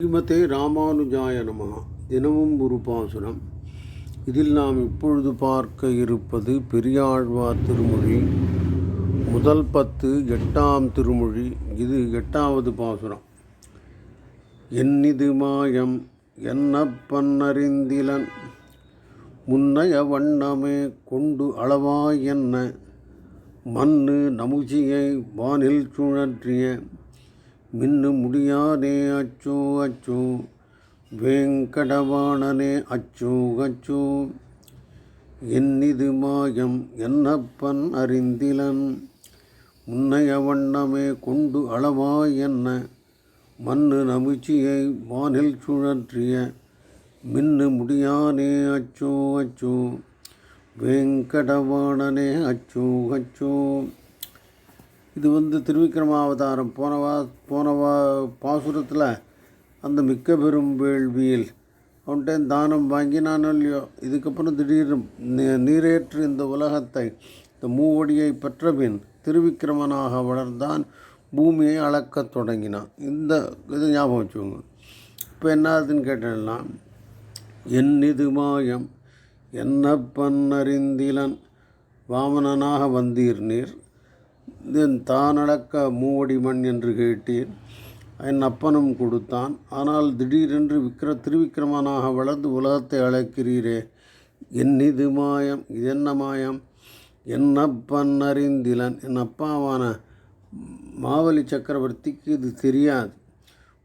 ஸ்ரீமதே ராமானுஜாய நமகா தினமும் ஒரு பாசுரம். இதில் நாம் இப்பொழுது பார்க்க இருப்பது பெரியாழ்வார் திருமொழி முதல் பத்து எட்டாம் திருமொழி. இது எட்டாவது பாசுரம். என்னிது மாயம் என்னப்பன்னறிந்திலன் முன்னைய வண்ணமே கொண்டு அளவாய் என்ன? மண்ணு நமுச்சியை வானில் சுழற்றிய மின்னு முடியாதே அச்சோ அச்சோ. வேங்கடவாணனே அச்சோ அச்சோ. என்னிது மாயம் என்னப்பன் அறிந்திலன். முன்னைய வண்ணமே கொண்டு அளவாய் என்ன. மண்ணு நமிச்சியை வானில் சுழற்றிய. மின்னு முடியானே அச்சோ அச்சோ. வேங்கடவாணனே அச்சோ அச்சோ. இது வந்து திருவிக்ரமாவதாரம் அவதாரம் போனவா போன வா பாசுரத்தில் அந்த மிக்க பெரும் வேள்வியில் அவன்கிட்ட தானம் வாங்கினானோ இல்லையோ இதுக்கப்புறம் திடீர்னு நீரேற்று இந்த உலகத்தை இந்த மூவடியை பெற்ற பின் திருவிக்கிரமனாக வளர்ந்தான் பூமியை அளக்கத் தொடங்கினான். இந்த இது ஞாபகம் வச்சுக்கோங்க. இப்போ என்ன ஆகுதுன்னு கேட்டேன்னா இது மாயம் என்ன அறிந்திலன் வாமனனாக வந்தீர் நீர் தான் அடக்க மூவடி மண் என்று கேட்டேன் என் அப்பனும் கொடுத்தான். ஆனால் திடீரென்று விக்ர திருவிக்கிரமனாக வளர்ந்து உலகத்தை அழைக்கிறீரே. என்னிது மாயம் இது என்ன மாயம்? என்னப்பன் அறிந்திலன் என் அப்பாவான மாவலி சக்கரவர்த்திக்கு இது தெரியாது.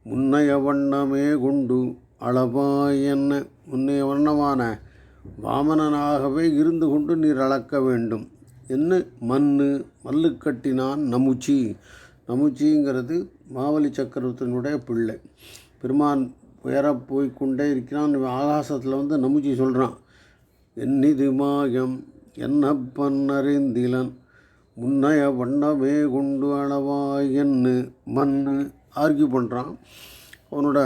முன்னைய வண்ணமே கொண்டு அளவாய் என்ன? முன்னைய வண்ணமான வாமனனாகவே இருந்து கொண்டு நீர் அளக்க வேண்டும். என்ன மண் மல்லு கட்டினான் நமுச்சி. நமுச்சிங்கிறது மாவலி சக்கரவர்த்தியினுடைய பிள்ளை. பெருமான் உயர போய் கொண்டே இருக்கிறான் ஆகாசத்தில் வந்து நமுச்சி சொல்கிறான் என்னிது மாயம்? என்னப்பன் அறிந்திலன் முன்னைய வண்ணமே கொண்டு அளவாயன்னு என்னு மண்ணு ஆர்கியூ பண்ணுறான் அவனோட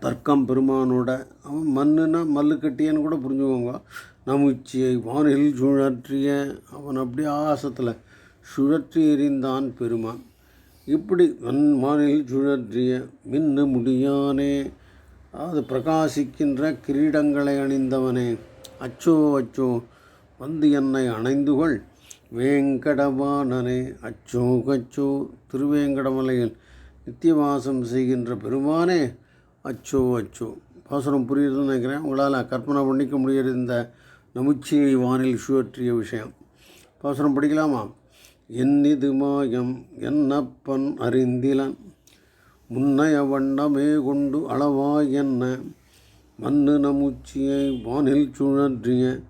தர்க்கம் பெருமானோட. அவன் மண்ணுன்னா மல்லு கட்டியன்னு கூட புரிஞ்சுக்கோங்க. நமுச்சியை வானில் சுழற்றிய அவன் அப்படியே ஆகாசத்தில் சுழற்றி எறிந்தான் பெருமான். இப்படி வன் வானில் சுழற்றிய மின்னு முடியானே அது பிரகாசிக்கின்ற கிரீடங்களை அணிந்தவனே. அச்சோ அச்சோ வந்து என்னை அணைந்து கொள் வேங்கடவானனே அச்சோ கச்சோ திருவேங்கடமலையில் நித்தியவாசம் செய்கின்ற பெருமானே. அச்சோ அச்சோ. பாசுரம் புரியுதுன்னு நினைக்கிறேன். உங்களால் கற்பனை பண்ணிக்க முடியுது இந்த நமுச்சியை வானில் சுழற்றிய விஷயம். பாசுரம் படிக்கலாமா? என்னிது மாயம் என்னப்பன் அறிந்திலன். முன்னைய வண்ணமே கொண்டு அளவா என்ன? மண்ணு நமுச்சியை வானில் சுழற்றிய.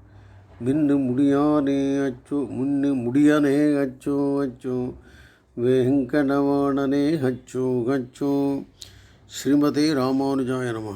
மின்னு முடியானே அச்சோ முன்னு முடியானே அச்சோ அச்சோ. வெங்கடவாணனே அச்சோ அச்சோ. ஸ்ரீமதே ராமானுஜாய நம.